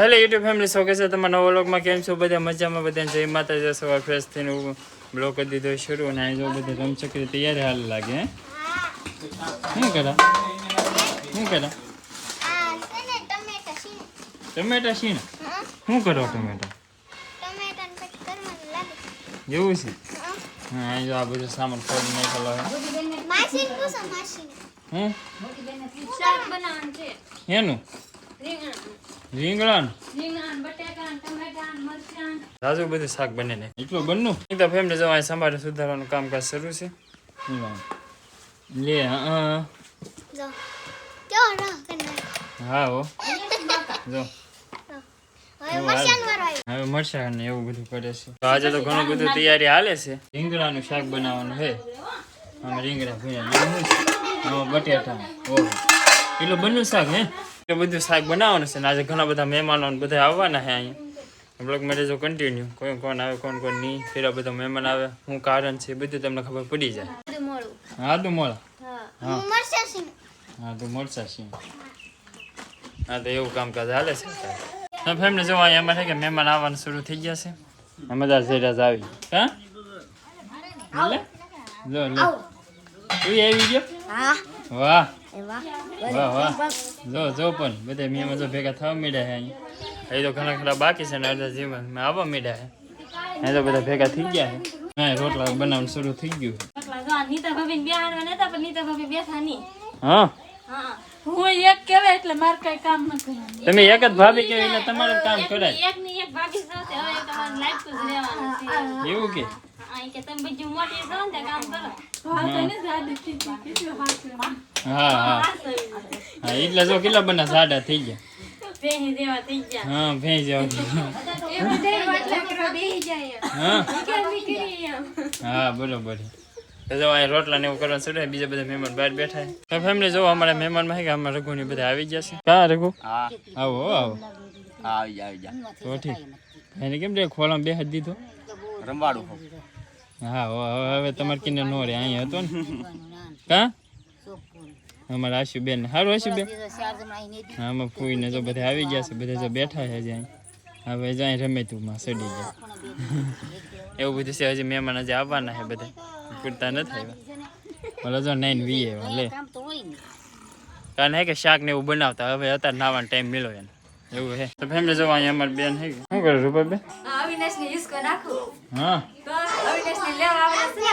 Hello YouTube family show છે તમારા નવો વ્લોગમાં. કેમ છો? બધા મજામાં? બધા જય માતાજી. સવાર ફ્રેશ થઈને બ્લોગ કરી દીધો શરૂ. અને અહીં જો બધી રમચકરી તૈયાર હાલ લાગે હે? શું કરા? શું કરા? ટમેટા હા, શું કરો ટમેટા. એવું છે? હા. હા અહીં જો આ બધું સામાન ફોડી નાખેલો હે. હું એનું? રીંગણાનું? રીંગણ બટેકા ટમેટા મરચાં રાજુ બધું શાક બને ને એટલું બનનું? એક તો ફેમિલી જવા સંભાળે સુધારવાનું કામકાજ શરૂ છે. લે હા. હા. હો જો. હવે મરચા ને એવું બધું કરે છે. તો આજે તો ઘણું બધું તૈયારી હાલે છે. રીંગણાનું શાક બનાવવાનું છે. આમાં રીંગણા ભૂંયા બટેટા ઓહો. એટલું બન્યું શાક હે બધું શાક બનાવવાનું છે ને આજે ઘણા બધા મહેમાનો બધા આવવાના છે અહીંયા. બ્લોગ માટે જો કન્ટિન્યુ કોઈ કોણ આવે કોણ કોણ નહીં કેટલા બધા મહેમાન આવે શું કારણ છે બધું તમને ખબર પડી જાય. હા તો મોળા? હા. હું. હા તો મળશે છીએ હા તો એવું કામકાજ હાલે છે તો ફેમને જોવા અહીંયા એમાં છે કે મહેમાન આવવાનું શરૂ થઈ ગયા છે. બધા જેરાજ આવી. હા? લે જો લે. તું આવી ગયો? હા. વાહ. વાહ. વાહ જો જો પણ બધા મેં જો ભેગા થવા મીડ્યા છે અહીંયા. એ તો ઘણા ખરા બાકી છે ને અડધા જીવન આવવા મીડ્યા છે. એ તો બધા ભેગા થઈ ગયા છે. હા રોટલા બનાવવાનું શરૂ થઈ ગયું છે. એટલા નીતા ભાભી બેહાડવા નતા પણ નીતા ભાભી બેઠા નહીં. હા? હા. હું એક કહેવાય એટલે મારે કઈ કામ ન કરવાનું. તમે એક જ ભાભી કેવી એટલે તમારે કામ કરાય. એક ની એક ભાભી છો હવે તમારે લાઈટ જ લેવાનું એવું કે? હા કે તમે બીજું મોટી છો ને કામ કરો હા હા હા એટલે જો કેટલા બના સાડા થઈ ગયા ભેહી દેવા થઈ ગયા હા ભેંસ જેવા હા હા બરોબર તો જો અહીં રોટલા ને એવું કરવાનું શરૂ બીજા બધા મહેમાન બહાર બેઠા છે. તો ફેમિલી જો અમારા મહેમાનમાં છે કે અમારા રઘુ ને બધા આવી ગયા છે કા રઘુ હા આવો હો, આવો આવી જા આવી જા તો ઠીક એને કેમ રે ખોળામાં બે હાથ દીધો હોઉં. હા હવે તમારે કિને નો રે અહીંયા હતો ને? કા? અમારા આશુબેન. સારું આશુબેન? હા આમાં ફૂઈને જો બધા આવી ગયા છે બધા જો બેઠા છે જ્યાં. હવે જાય રમે તું માં સડી ગયા. એવું બધું છે હજી મહેમાન હજી આવવાના છે બધા. પૂરતા નથી આવ્યા. જો નાઈન વી આવ્યા લે કારણ હે કે શાક ને એવું બનાવતા હવે અત્યારે નાવાનો ટાઈમ મળ્યો એને. એવું હે. તો ફેમિલી જોવા અહીંયા અમારી બેન હે. શું કરે રૂપા બેન અવિનાશ ને હિસકો નાખું. હા. અવિનાશ ને લેવા આવે છે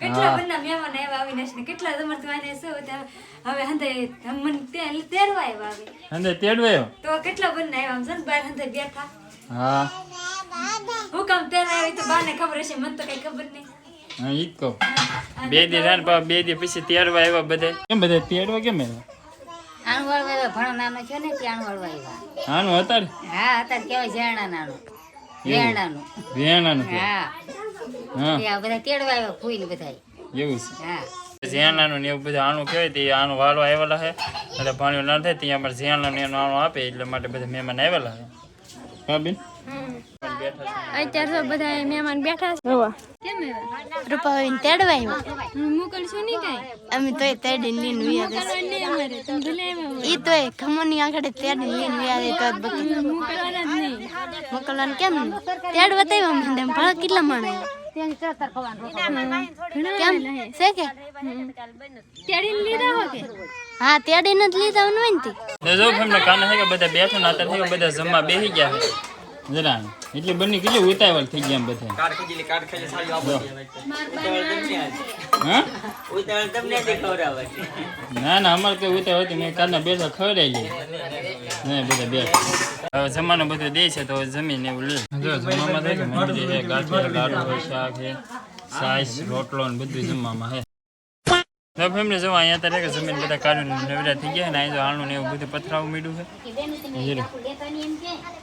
કેટલા મહેમાન આવ્યા અવિનાશ ને કેટલા સમર્થ વાને શું હવે હંધે મને ત્યાં તેરવા આવ્યા આવે તો કેટલા બધા આવ્યા છે ને બાર હંધે બેઠા. હા. હું કામ તેરવા આવી તો બાને ખબર હશે મને તો કઈ ખબર નહીં. હા ઈ જ બે દી રાન બે દી પછી તેડવા આવ્યા બધા. કેમ બધા તેડવા કેમ આવ્યા? આણવળ વાવ્યા ભણો નાનો છે ને ત્યાં આણવળ વાવ્યા આનું અત્યારે હા અત્યારે કહેવાય ઝેરણા નાનું. ઝેરણાનું. વેણાનું હા. હા. બધા તેડવા આવ્યા ફૂઈ બધા એવું છે. હા. ઝેણાનું ને એવું બધું આનું કહેવાય તે આનું વાળો આવેલા છે એટલે પાણી ના થાય ત્યાં અમારે ઝેણાનું ને એનું આપે એટલે માટે બધા મહેમાન આવેલા છે હા બેન? અત્યારે તો બધા મહેમાન બેઠા છે. કેમ રૂપાબેન તેડવા મોકલશું નહીં કઈ? અમે તોય તેડી લઈને વ્યા ઈ તોય ખમણની આગળ તેડી લઈને વ્યા તો મોકલવાના કેમ તેડવા તેડ બતાવ્યા મને એમ. કેટલા માણે કેમ? છે કે? તેડીને લીધા હો કે? હા તેડીને જ લીધા હોય ને તે તો જો એમને કાને છે કે બધા બેઠો ના બધા જમવા બેસી ગયા છે જરા એટલે બંને કેટલી ઉતાવળ થઈ ગયા એમ બધા સારી આપો. હા? ઉતાવળ તમને ખવડાવે. ના ના અમારે કઈ ઉતાવળ હતી મેં કાલના બેઠા ખવડાવી લે. ને બધા બે. હવે જમાનો બધો દે છે તો જમીન એવું લે. જો જમવામાં થાય છે ગાંઠિયા લાડુ હોય શાક છે સાઈસ રોટલો ને બધું જમવામાં છે. તો ફેમિલી જવા અહીંયા અત્યારે કે જમીન બધા કાઢીને નવરા થઈ ગયા ને અહીં જો આણું ને એવું બધું પથરાવું મીડું છે. જીરું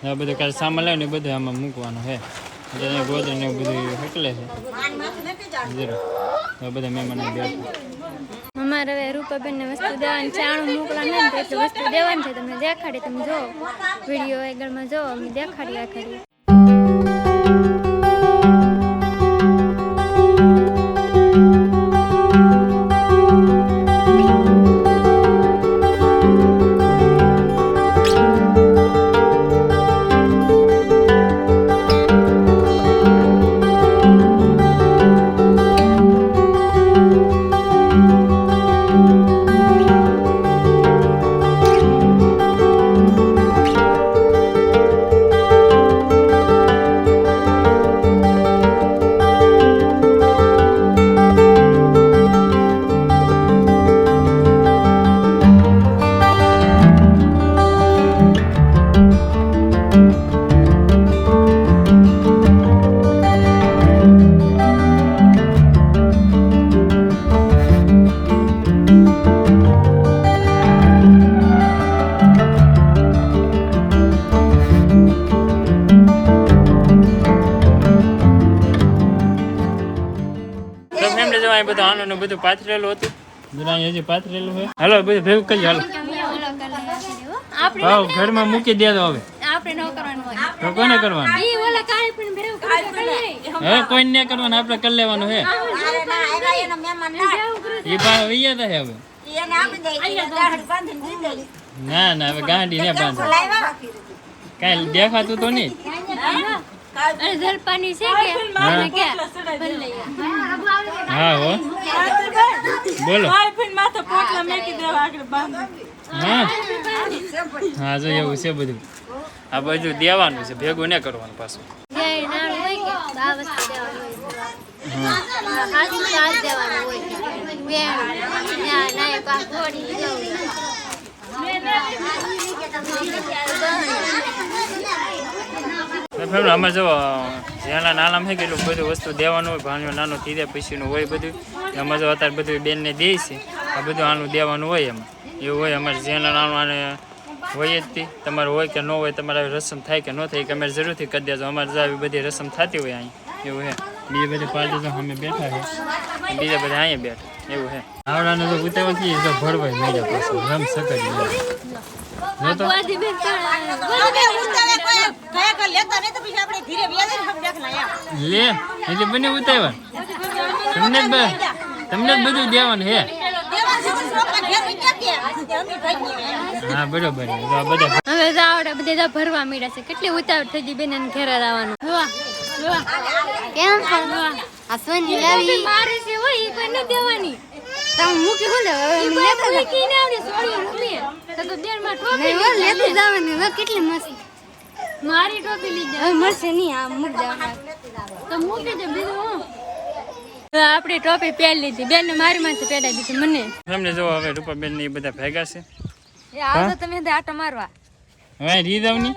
આ બધું કાલે સામાન લાવીને એ બધું આમાં મૂકવાનું છે. એટલે ગોદર ને એવું બધું હકલે છે. બધા મહેમાનો અમારે હવે રૂપાબેનને વસ્તુ દેવાની ચાણું મોકલવાનું ને તો વસ્તુ દેવાની છે તમને દેખાડી તમે જો વીડિયો આગળમાં જો અમે દેખાડી આખડી ફેમિલી બધું આનો ને બધું પાથરેલું હતું. જરા હજી પાથરેલું છે હાલો બધું ભેગું કરી હાલો. ભાવ ઘરમાં મૂકી દે તો હવે. આપણે ન કરવાનું હોય. તો કોને કરવાનું? ઈ ઓલા કાળી પણ ભેરું કરી હવે કોઈ ને કરવાનું આપણે કરી લેવાનું હે. એ પાસે વૈયા તા હે હવે. ના ના હવે ગાંડી ને બાંધો. કાંઈ દેખાતું તો નહીં. અને જલપાની છે કે? આપણે કે હા. હો બોલો. હા હા જો એવું છે બધું. આ બાજુ દેવાનું છે. ભેગું ને કરવાનું પાછું. હોય કે આ વસ્તુ દેવાનું હોય હાથ તો હાથ દેવાનું હોય બેન ના ના એક આ ઘોડી જવું ફેમિલી આમાં જો જેના નાના છે કેટલું બધું વસ્તુ દેવાનું હોય ભાણ્યો નાનો થઈ જાય પછીનું હોય બધું. એમાં જો અત્યારે બધું બેનને દે છે આ બધું આનું દેવાનું હોય એમાં. એવું હોય અમારે જેના નાનું આને હોય જ તે. તમારે હોય કે ન હોય તમારે રસમ થાય કે ન થાય કે અમે જરૂરથી કરી દેજો. અમારે જો આવી બધી રસમ થતી હોય અહીં એવું હે. બીજા બધા પાર્ટી તો અમે બેઠા છે. બીજા બધા અહીંયા બેઠા એવું હે. આવડાને તો ઉતાવળથી તો ભરવાય નહીં જાય. પાછું રમ સકડી તો લે એટલે બને ઉતાવળ. તમને જ તમને જ બધું દેવાનું હે. બરોબર બધા હવે ભરવા મીડા છે. કેટલી ઉતાવળ થઈ ગઈ બેન ઘરે આવવાનું કેમ આ. સોની લાવી. મારે છે હોય ઈ કોઈ દેવાની. તમે મૂકી હું લેવા લેતા મૂકી આવડી સોળી મૂકી તો તો બેનમાં લેતી જવાની કેટલી મસ્ત. મારી ટોપી લીધી. હવે મળશે નહીં આ મૂક તો મૂકી દે બીજું હું. આપણી ટોપી પહેરી લીધી. બેન ને મારી માથે પહેરાવી દીધી મને. તમને જો હવે રૂપાબેન ને એ બધા ભેગા છે. એ આવજો તમે આટો મારવા. હવે રીદાવની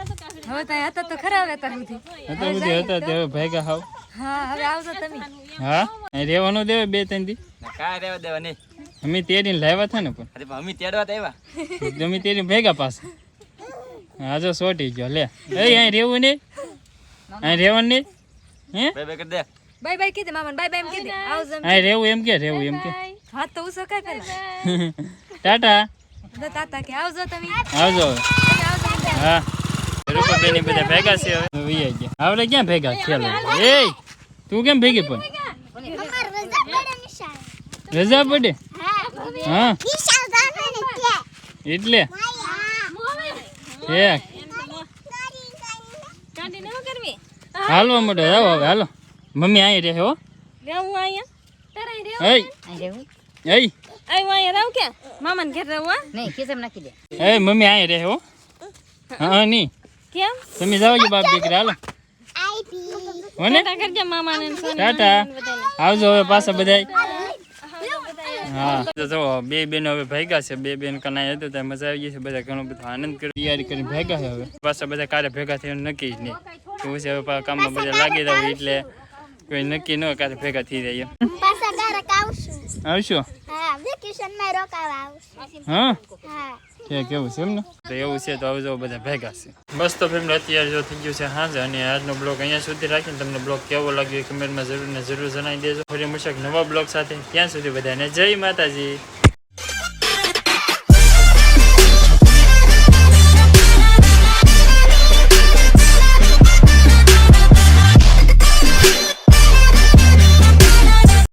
હવે તો હતા તો ખરા હવે અત્યાર સુધી. હતા સુધી હતા તે. હવે ભેગા હાવ. હા હવે આવજો તમે. હા? રેવાનો રહેવાનું દેવે બે ત્રણ દી? કા રહેવા દેવા નહીં. અમે તેડીને લાવ્યા હતા ને પણ. અમે તેડવા તો આવ્યા. તેડી ભેગા પાસે હા જો સોટી ગયો લે. એ અહીં રહેવું નહીં? અહીં રહેવાનું નહીં? હે? બે બે કરી દે. બાય બાય કીધે મામા બાય બાય એમ કીધે. આવજો એમ. અહીં રહેવું એમ કે રહેવું એમ કે. હાથ તો ઉસો કાય પેલા. ટાટા. ટાટા કે આવજો તમે. આવજો. હા. રૂપાબેનની બધા ભેગા છે હવે. વૈયા ગયા. આવડે ક્યાં ભેગા? ખેલો. એ તું કેમ ભેગી પણ? રજા પડે હા. એટલે? કરવી હાલવા મોટો આવો હવે હાલો. મમ્મી અહીં રહે હો. રહેવું અહીંયા તારે રહેવું એય રહેવું એય રહું કે મામાને ઘેર રહેવું હા નહીં ખિસ્સામાં નાખી દે એ મમ્મી અહીં રહે હો. હા નહીં કેમ તમે જાઓ છો બાપ દીકરા હાલો. હોને? ટાટા કરજે મામાને ટાટા. આવજો હવે પાછા બધાય. હા. તો બે બેન હવે ભેગા છે. બે બેન કનાય હતું, ત્યાં મજા આવી ગઈ છે. બધા ઘણો બધો આનંદ કર્યો તૈયારી કરીને ભેગા છે હવે. પાછા બધા કારે ભેગા થઈને નક્કી જ નહીં. એવું છે હવે કામમાં બધા લાગી રહ્યા હોય એટલે કોઈ નક્કી ન હોય ભેગા થઈ જાય પાછા ગારક આવશું આવશું હા વેકેશનમાં રોકાવા આવશું હા હા કેવું છે એમ ને તો એવું છે તો આવજો બધા ભેગા છે બસ તો ફેમિલી અત્યારે જો થઈ ગયું છે હાંજ અને આજનો બ્લોગ અહીંયા સુધી રાખીને તમને બ્લોગ કેવો લાગ્યો એ કમેન્ટમાં જરૂર ને જરૂર જણાવી દેજો ફરી મળશે નવા બ્લોગ સાથે ત્યાં સુધી બધાને જય માતાજી